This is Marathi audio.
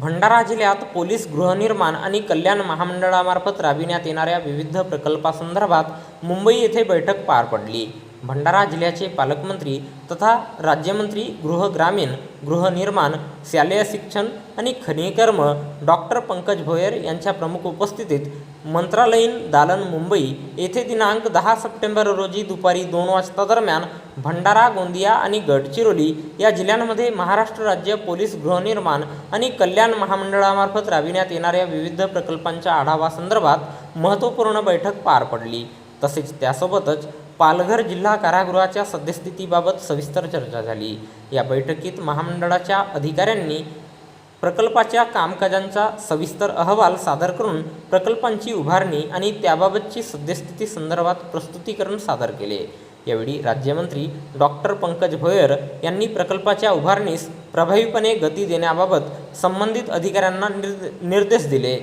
भंडारा जिल्ह्यात पोलीस गृहनिर्माण आणि कल्याण महामंडळामार्फत राबविण्यात येणाऱ्या विविध प्रकल्पासंदर्भात मुंबई येथे बैठक पार पडली. भंडारा जिल्ह्याचे पालकमंत्री तथा राज्यमंत्री गृह ग्रामीण गृहनिर्माण शालेय शिक्षण आणि खनिकर्म डॉक्टर पंकज भोयर यांच्या प्रमुख उपस्थितीत मंत्रालयीन दालन मुंबई येथे दिनांक दहा सप्टेंबर रोजी दुपारी दोन वाजता दरम्यान भंडारा गोंदिया आणि गडचिरोली या जिल्ह्यांमध्ये महाराष्ट्र राज्य पोलीस गृहनिर्माण आणि कल्याण महामंडळामार्फत राबविण्यात येणाऱ्या विविध प्रकल्पांच्या आढावा संदर्भात महत्त्वपूर्ण बैठक पार पडली. तसेच त्यासोबतच पालघर जिल्हा कारागृहाच्या सद्यस्थितीबाबत सविस्तर चर्चा झाली. या बैठकीत महामंडळाच्या अधिकाऱ्यांनी प्रकल्पाच्या कामकाजांचा सविस्तर अहवाल सादर करून प्रकल्पांची उभारणी आणि त्याबाबतची सद्यस्थिती संदर्भात प्रस्तुतीकरण सादर केले. यावेळी राज्यमंत्री डॉक्टर पंकज भोयर यांनी प्रकल्पाच्या उभारणीस प्रभावीपणे गती देण्याबाबत संबंधित अधिकाऱ्यांना निर्देश दिले.